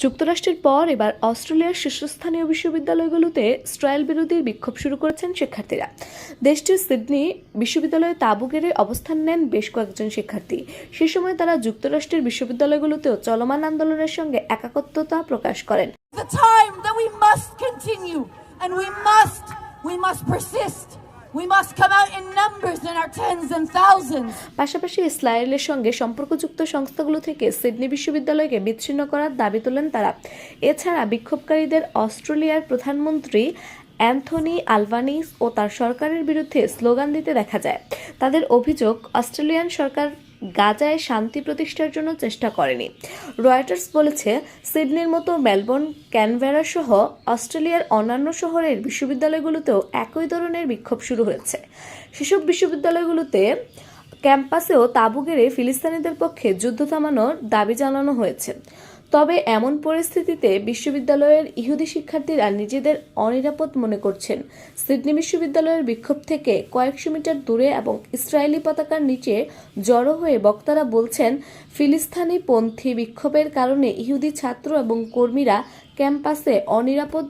যুক্তরাষ্ট্রের পর এবার অস্ট্রেলিয়ার শীর্ষস্থানীয় বিশ্ববিদ্যালয়গুলোতে স্ট্রাইল বিরোধী বিক্ষোভ শুরু করেছেন শিক্ষার্থীরা দেশটির সিডনি বিশ্ববিদ্যালয়ে তাঁবু গেড়ে অবস্থান নেন বেশ কয়েকজন শিক্ষার্থী সে সময় তারা যুক্তরাষ্ট্রের বিশ্ববিদ্যালয়গুলোতেও চলমান আন্দোলনের সঙ্গে একাকত্বতা প্রকাশ করেন we must persist. পাশাপাশি ইসরায়েলের সঙ্গে সম্পর্কযুক্ত সংস্থাগুলো থেকে সিডনি বিশ্ববিদ্যালয়কে বিচ্ছিন্ন করার দাবি তোলেন তারা। এছাড়া বিক্ষোভকারীদের অস্ট্রেলিয়ার প্রধানমন্ত্রী অ্যান্থনি আলভানিস ও তার সরকারের বিরুদ্ধে স্লোগান দিতে দেখা যায়। তাদের অভিযোগ, অস্ট্রেলিয়ান সরকার গাজায় শান্তি প্রতিষ্ঠার জন্য চেষ্টা করেনি। রয়টার্স বলেছে, সিডনির মতো মেলবোর্ন ক্যানভেরা সহ অস্ট্রেলিয়ার অন্যান্য শহরের বিশ্ববিদ্যালয়গুলোতেও একই ধরনের বিক্ষোভ শুরু হয়েছে। সেসব বিশ্ববিদ্যালয়গুলোতে ক্যাম্পাসেও তাবু গেড়ে ফিলিস্তিনিদের পক্ষে যুদ্ধ থামানোর দাবি জানানো হয়েছে। তবে এমন পরিস্থিতিতে বিশ্ববিদ্যালয়ের ইহুদি শিক্ষার্থীরা নিজেদের অনিরাপদ মনে করছেন। সিডনি বিশ্ববিদ্যালয়ের বিক্ষোভ থেকে কয়েকশো মিটার দূরে এবং ইসরায়েলি পতাকার নিচে জড়ো হয়ে বক্তারা বলছেন, ফিলিস্তানি পন্থী বিক্ষোভের কারণে ইহুদি ছাত্র এবং কর্মীরা ক্যাম্পাসে অনিরাপদ